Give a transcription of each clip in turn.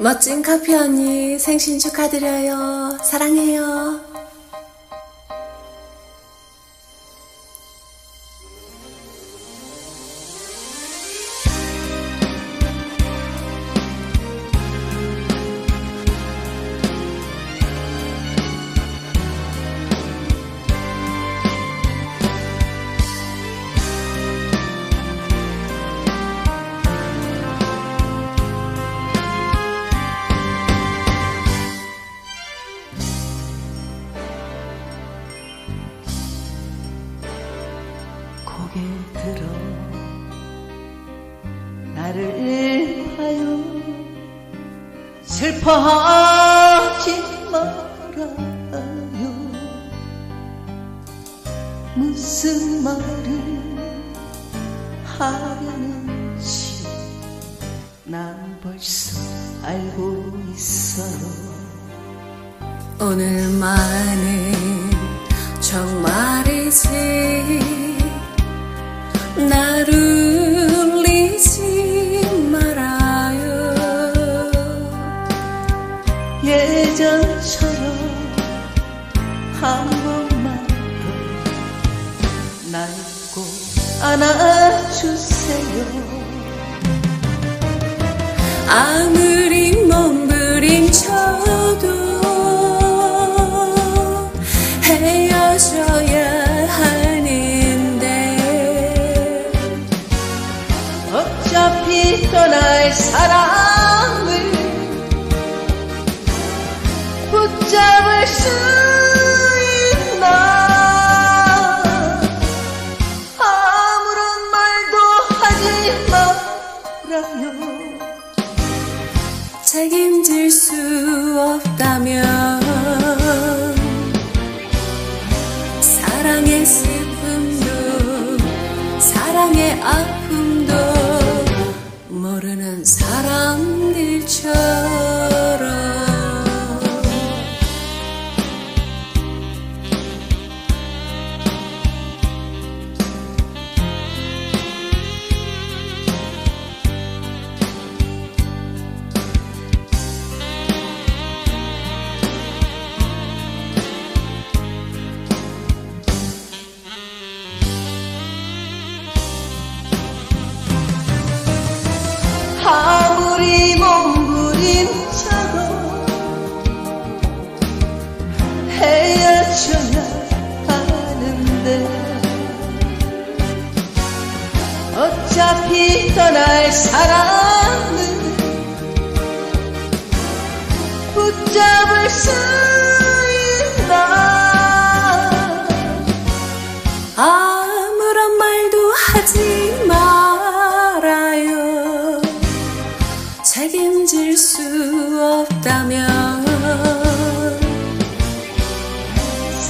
멋진 커피 언니 생신 축하드려요. 사랑해요. 고개 들어 나를 봐요. 슬퍼하지 말아요. 무슨 말을 하려는지 난 벌써 알고 있어요. 오늘만은 정말이지 예전처럼 한 번만 더날 꼭 안아주세요. 아무리 몸부림쳐도 책임질 수 없다면 사랑의 슬픔도 사랑의 아픔도 모르는 사람들처럼 어차피 떠날 사랑은 붙잡을 수 있나 아무런 말도 하지 말아요. 책임질 수 없다면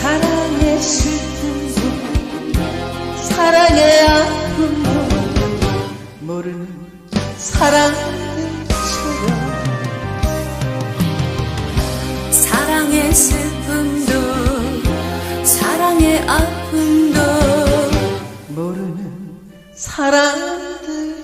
사랑의 슬픔도 사랑의 모르는 사랑들처럼. 사랑의 슬픔도 사랑의 아픔도 모르는 사람들처럼